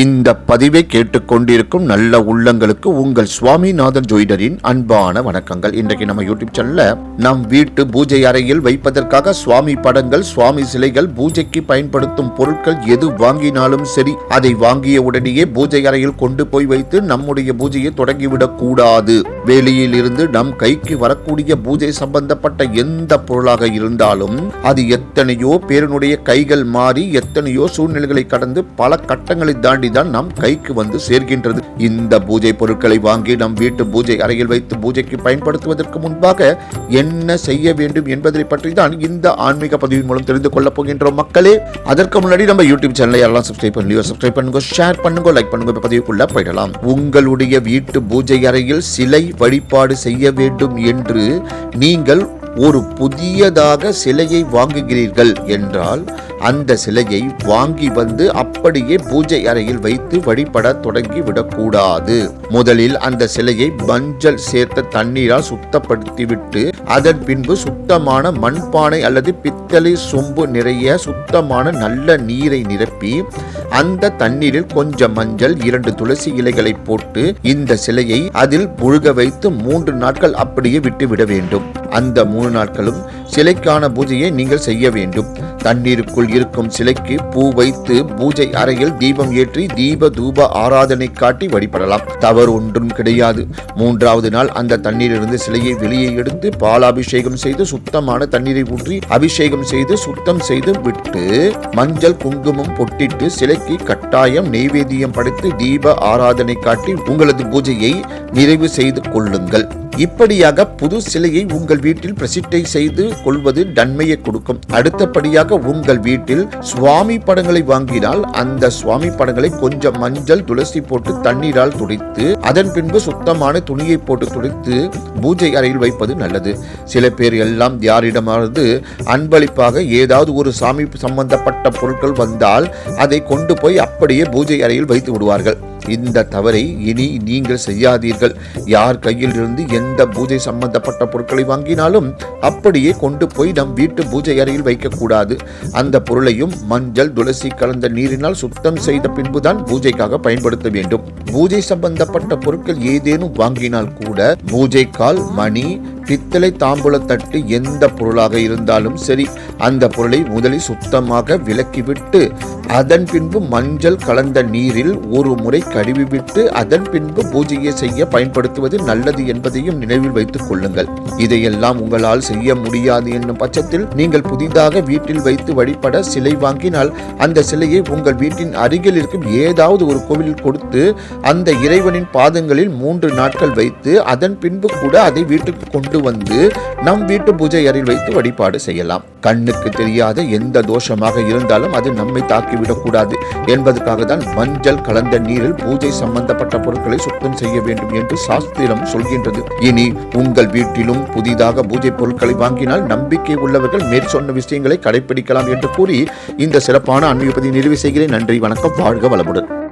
இந்த பதிவை கேட்டுக்கொண்டிருக்கும் நல்ல உள்ளங்களுக்கு உங்கள் சுவாமிநாதன் ஜோயிடரின் அன்பான வணக்கங்கள். இன்றைக்கு நம்ம யூடியூப் சேனல்ல நம் வீட்டு பூஜை அறையில் வைப்பதற்காக சுவாமி படங்கள் சுவாமி சிலைகள் பூஜைக்கு பயன்படுத்தும் பொருட்கள் எது வாங்கினாலும் சரி அதை வாங்கிய உடனேயே பூஜை அறையில் கொண்டு போய் வைத்து நம்முடைய பூஜையை தொடங்கிவிடக் கூடாது வெளியில் இருந்து நம் கைக்கு வரக்கூடிய பூஜை சம்பந்தப்பட்ட எந்த பொருளாக இருந்தாலும் அது எத்தனையோ பேரனுடைய கைகள் மாறி எத்தனையோ சூழ்நிலைகளை கடந்து பல கட்டங்களை தாண்டி தான் நம் கைக்கு வந்து சேர்கின்றது. இந்த பூஜை பொருட்களை வாங்கி நம் வீட்டு பூஜை அறையில் வைத்து பூஜைக்கு பயன்படுத்துவதற்கு முன்பாக என்ன செய்ய வேண்டும் என்பதை பற்றி தான் இந்த ஆன்மீக பதிவின் மூலம் தெரிந்து கொள்ளப் போகின்றோம் மக்களே. அதற்கு முன்னாடி நம்ம யூடியூப் சேனலை எல்லாம் சப்ஸ்கிரைப் பண்ணி சப்ஸ்கிரைப் பண்ணுங்க ஷேர் பண்ணுங்க லைக் பண்ணுங்க பதிவுக்குள்ள போயிடலாம். உங்களுடைய வீட்டு பூஜை அறையில் சிலை வழிபாடு செய்ய வேண்டும் என்று நீங்கள் ஒரு புதியதாக சிலையை வாங்குகிறீர்கள் என்றால் அந்த சிலையை வாங்கி வந்து அப்படியே பூஜை அறையில் வைத்து வழிபட தொடங்கி விடக்கூடாது. முதலில் அந்த சிலையை மஞ்சள் சேர்த்த தண்ணீரால் சுத்தப்படுத்திவிட்டு அதன் பின்பு சுத்தமான மண்பானை அல்லது பித்தளை சொம்பு நிறைய சுத்தமான நல்ல நீரை நிரப்பி அந்த தண்ணீரில் கொஞ்சம் மஞ்சள் இரண்டு துளசி இலைகளை போட்டு இந்த சிலையை அதில் முழுக வைத்து மூன்று நாட்கள் அப்படியே விட்டுவிட வேண்டும். அந்த மூணு நாட்களும் சிலைக்கான பூஜையை நீங்கள் செய்ய வேண்டும். தண்ணீருக்குள் இருக்கும் சிலைக்கு பூ வைத்து பூஜை அறையில் தீபம் ஏற்றி தீப தூப ஆராதனை காட்டி வழிபடலாம். தவறு ஒன்றும் கிடையாது. மூன்றாவது நாள் அந்த தண்ணீரிலிருந்து சிலையை வெளியே எடுத்து பாலாபிஷேகம் செய்து சுத்தமான தண்ணீரை ஊற்றி அபிஷேகம் செய்து சுத்தம் செய்து விட்டு மஞ்சள் குங்குமம் பொட்டிட்டு சிலைக்கு கட்டாயம் நெய்வேத்தியம் படைத்து தீப ஆராதனை காட்டி உங்களது பூஜையை நிறைவு செய்து கொள்ளுங்கள். இப்படியாக புது சிலையை உங்கள் வீட்டில் பிரசிட்டை செய்து கொள்வது நன்மையை கொடுக்கும். அடுத்தபடியாக உங்கள் வீட்டில் சுவாமி படங்களை வாங்கினால் அந்த சுவாமி படங்களை கொஞ்சம் மஞ்சள் துளசி போட்டு தண்ணீரால் துடைத்து அதன் பின்பு சுத்தமான துணியை போட்டு துடைத்து பூஜை அறையில் வைப்பது நல்லது. சில பேர் எல்லாம் யாரிடமாவது அன்பளிப்பாக ஏதாவது ஒரு சாமி சம்பந்தப்பட்ட பொருட்கள் வந்தால் அதை கொண்டு போய் அப்படியே பூஜை அறையில் வைத்து விடுவார்கள். இந்த தவறை இனி நீங்கள் செய்யாதீர்கள். யார் கையில் இருந்து எந்த பூஜை சம்பந்தப்பட்ட பொருட்களை வாங்கினாலும் அப்படியே கொண்டு போய் நம் வீட்டு பூஜை அறையில் வைக்கக்கூடாது. அந்த பொருளையும் மஞ்சள் துளசி கலந்த நீரினால் சுத்தம் செய்த பின்புதான் பூஜைக்காக பயன்படுத்த வேண்டும். பூஜை சம்பந்தப்பட்ட பொருட்கள் ஏதேனும் வாங்கினால் கூட பூஜை கால் மணி பித்தளை தாம்பூலத்தட்டு எந்த பொருளாக இருந்தாலும் சரி அந்த பொருளை முதலில் சுத்தமாக விலக்கிவிட்டு அதன் பின்பு மஞ்சள் கலந்த நீரில் ஒரு முறை கழுவிவிட்டு அதன் பின்பு பூஜையை செய்ய பயன்படுத்துவது நல்லது என்பதையும் நினைவில் வைத்துக் கொள்ளுங்கள். இதையெல்லாம் உங்களால் செய்ய முடியாது என்னும் பட்சத்தில் நீங்கள் புதிதாக வீட்டில் வைத்து வழிபட சிலை வாங்கினால் அந்த சிலையை உங்கள் வீட்டின் அருகில் இருக்கும் ஏதாவது ஒரு கோவிலில் கொடுத்து அந்த இறைவனின் பாதங்களில் மூன்று நாட்கள் வைத்து அதன் பின்பு கூட அதை வீட்டுக்கு கொண்டு வந்து நம் வீட்டு பூஜை அறையில் வைத்து வழிபாடு செய்யலாம். கண்ணுக்கு தெரியாத எந்த தோஷமாக இருந்தாலும் அது நம்மை தாக்கிவிடக்கூடாது என்பதற்காக தான் மஞ்சள் கலந்த நீரில் பூஜை சம்பந்தப்பட்ட பொருட்களை சுத்தம் செய்ய வேண்டும் என்று சாஸ்திரம் சொல்கின்றது. இனி உங்கள் வீட்டிலும் புதிதாக பூஜை பொருட்களை வாங்கினால் நம்பிக்கை உள்ளவர்கள் மேற்சொன்ன விஷயங்களை கடைபிடிக்கலாம் என்று கூறி இந்த சிறப்பான அன்பியப்பதி நிறைவு செய்கிறேன். நன்றி வணக்கம் வாழ்க வளமுடன்.